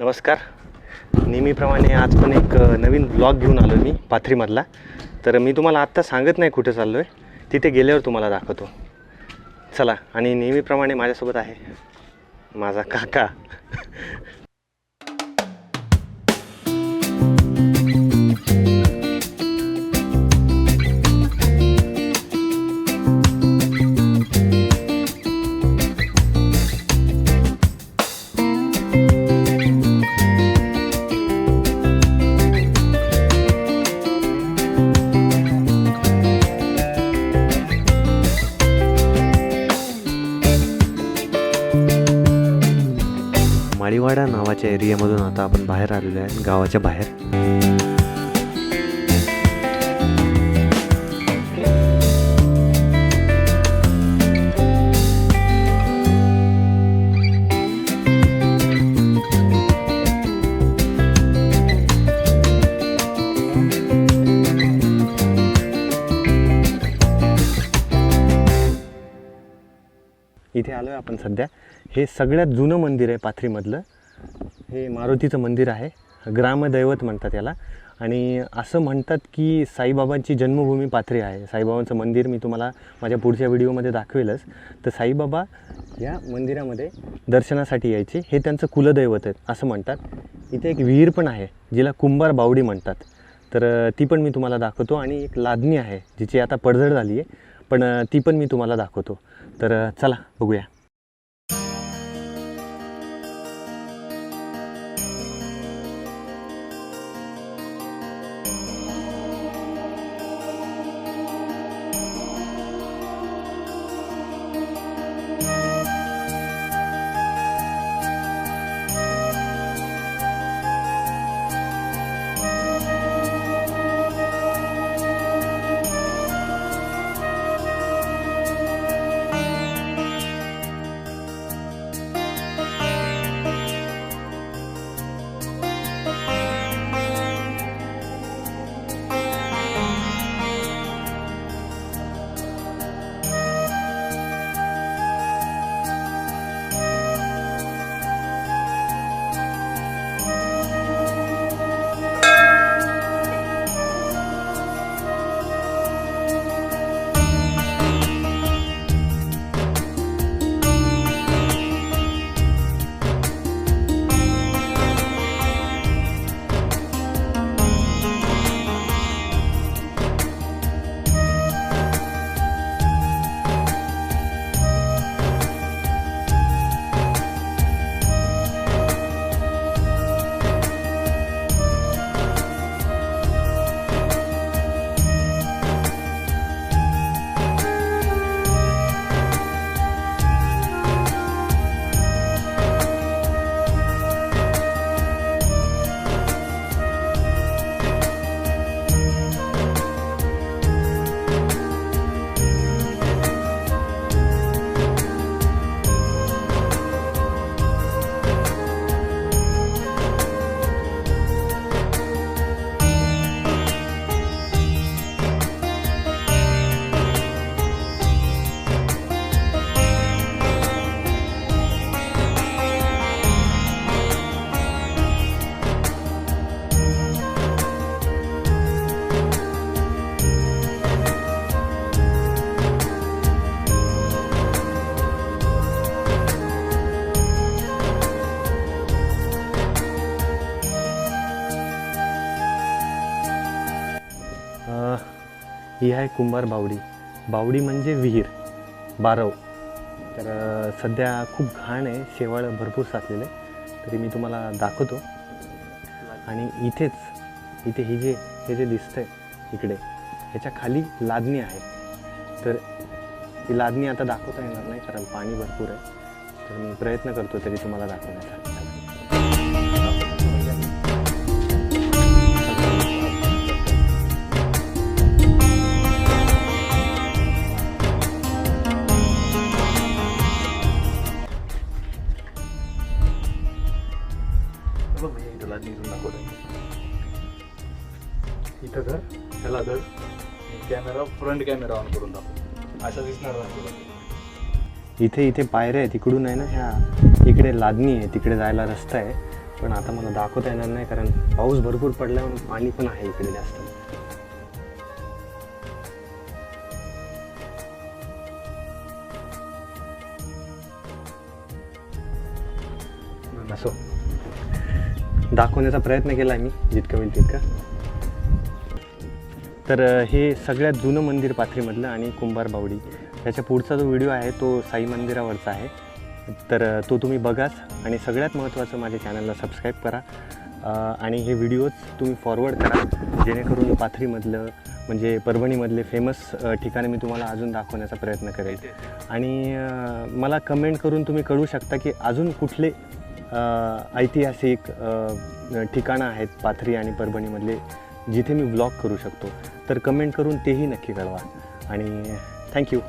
नमस्कार. नेहमीप्रमाणे आज पण एक नवीन ब्लॉग घेऊन आलो मी पाथरीमधला. तर मी तुम्हाला आत्ता सांगत नाही कुठे चाललो आहे तिथे गेल्यावर तुम्हाला दाखवतो. चला आणि नेहमीप्रमाणे माझ्यासोबत आहे माझा काका. माळीवाडा नावाच्या एरियामधून आता आपण बाहेर आलेलो आहे गावाच्या बाहेर. इथे आलो आहे आपण सध्या. हे सगळ्यात जुनं मंदिर आहे पाथरीमधलं. हे मारुतीचं मंदिर आहे. ग्रामदैवत म्हणतात याला. आणि असं म्हणतात की साईबाबांची जन्मभूमी पाथरी आहे. साईबाबांचं मंदिर मी तुम्हाला माझ्या पुढच्या व्हिडिओमध्ये दाखवेलच. तर साईबाबा या मंदिरामध्ये दर्शनासाठी यायचे. हे त्यांचं कुलदैवत आहे असं म्हणतात. इथे एक विहीर पण आहे जिला कुंभार बावडी म्हणतात. तर ती पण मी तुम्हाला दाखवतो. आणि एक लादणी आहे जिची आता पडझड झाली आहे पण ती पण मी तुम्हाला दाखवतो. तर चला बघूया. ही आहे कुंभार बावडी. बावडी म्हणजे विहीर बारव. तर सध्या खूप घाण आहे शेवाळ भरपूर साचलेलं. आहे तरी मी तुम्हाला दाखवतो. आणि इथेच इथे ही जे हे जे दिसतंय इकडे ह्याच्या खाली लादणी आहे. तर ती लादणी आता दाखवता येणार नाही कारण पाणी भरपूर आहे. तर मी प्रयत्न करतो तरी तुम्हाला दाखवण्याचा. बघ मी इथं लादणी इथून दाखवतो इथं धर ह्याला धर. कॅमेरा फ्रंट कॅमेरा ऑन करून दाखव. असा दिसणार नाही तुला. इथे इथे पायऱ्या आहे तिकडून आहे ना ह्या इकडे लादणी आहे तिकडे जायला रस्ता आहे. पण आता मला दाखवता येणार नाही कारण पाऊस भरपूर पडला म्हणून पाणी पण आहे इकडे जास्त. असो. दाखवण्याचा प्रयत्न केला आहे मी जितकं होईल तितकं. तर हे सगळ्यात जुनं मंदिर पाथरीमधलं आणि कुंभार बावडी. त्याच्या पुढचा जो व्हिडिओ आहे तो साई मंदिरावरचा आहे. तर तो तुम्ही बघाच आणि सगळ्यात महत्त्वाचं माझ्या चॅनलला सबस्क्राईब करा. आणि हे व्हिडिओज तुम्ही फॉरवर्ड करा जेणेकरून पाथरीमधलं म्हणजे परभणीमधले फेमस ठिकाणे मी तुम्हाला अजून दाखवण्याचा प्रयत्न करेल. आणि मला कमेंट करून तुम्ही कळू शकता की अजून कुठले ऐतिहासिक ठिकाणं आहेत पाथरी आणि परभणीमधले जिथे मी ब्लॉग करू शकतो. तर कमेंट करून तेही नक्की कळवा. आणि थँक्यू